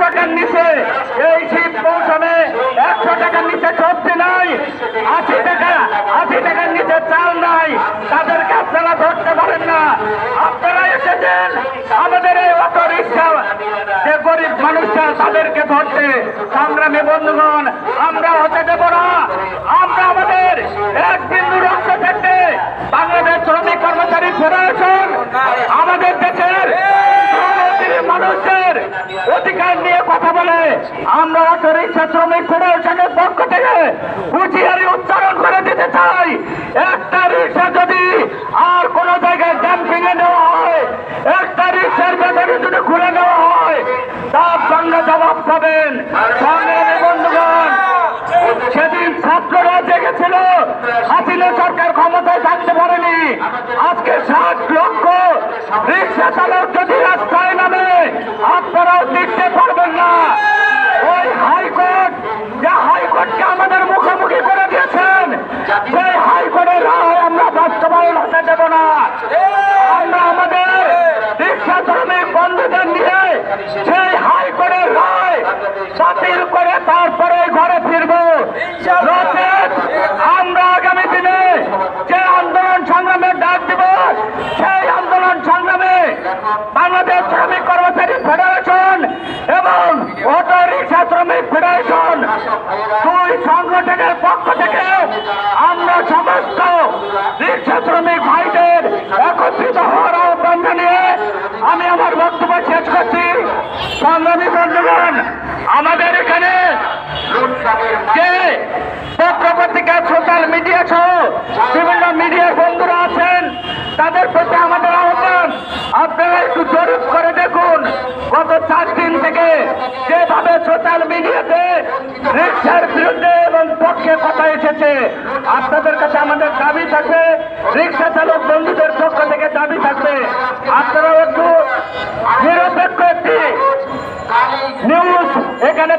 টাকার নিচে, এই শীত মৌসুমে একশো টাকার নিচে সবজি নাই, আশি টাকা, আশি টাকার নিচে চাল নাই। তাদেরকে আপনারা ধরতে পারেন না। আপনারা এসেছেন আমাদের এই অটো রিক্সা যে গরিব মানুষরা তাদেরকে ধরতে সংগ্রামী বন্ধুগণ, আমরা হতে দেব না। আমরা আমাদের এক বিন্দু রক্ত থাকতে বাংলাদেশ শ্রমিক কর্মচারী ফেডারেশন, আমাদের দেশের মানুষের অধিকার নিয়ে কথা বলে আমরা রিক্সা শ্রমিক ফেডারেশনের পক্ষ থেকে হুঁশিয়ারি উচ্চারণ করে দিতে চাই। একটা রিক্সা যদি আর কোন জায়গায় ড্যাম্পিং এ নেওয়া হয় একটা রিক্সার ব্যাপারে যদি খুলে নেওয়া তার সঙ্গে জবাব পাবেন। বন্ধুগণ, সেদিন ছাত্ররা জেগেছিল। হাসিনা সরকার ক্ষমতায় থাকতে পারেনি। আজকে ষাট লক্ষ রিক্সা চালক যদি রাস্তায় নামে আপনারাও টিকতে পারবেন না ওই হাইকোর্ট যে হাইকোর্টকে আমাদের মুখোমুখি করে দিয়েছেন সেই হাইকোর্টের রায় আমরা বাস্তবায়ন হতে দেব না আমরা আমাদের রিক্সা শ্রমিক বন্ধুদের নিয়ে সেই হাইকোর্টের রায় বাতিল করে তারপরে ঘরে ফিরবো নচেত আমরা আগামী দিনে যে আন্দোলন সংগ্রামের ডাক দিব সেই আন্দোলন সংগ্রামে বাংলাদেশ শ্রমিক কর্মচারী ফেডারেশন এবং অটো রিক্সা শ্রমিক ফেডারেশন দুই সংগঠনের পক্ষ থেকে আমরা সমস্ত রিক্সা শ্রমিক ভাইদের একত্রিত হওয়ার আহ্বান জানিয়ে আমি আমার বক্তব্য শেষ করছি। সংগ্রামী বন্ধুগণ, আমাদের এখানে যে পত্রপত্রিকা সোশ্যাল মিডিয়া সহ বিভিন্ন মিডিয়ার বন্ধুরা আছেন, তাদের প্রতি আমাদের আহ্বান, আপনারা একটু জরিপ করে দেখুন, গত চার দিন থেকে যেভাবে সোশ্যাল মিডিয়াতে রিক্সার বিরুদ্ধে এবং পক্ষে কথা এসেছে। আপনাদের কাছে আমাদের দাবি থাকবে, রিক্সা চালক বন্ধুদের পক্ষ থেকে দাবি থাকবে। আপনারা একটু নিরপেক্ষ একটি নিউজ এখানে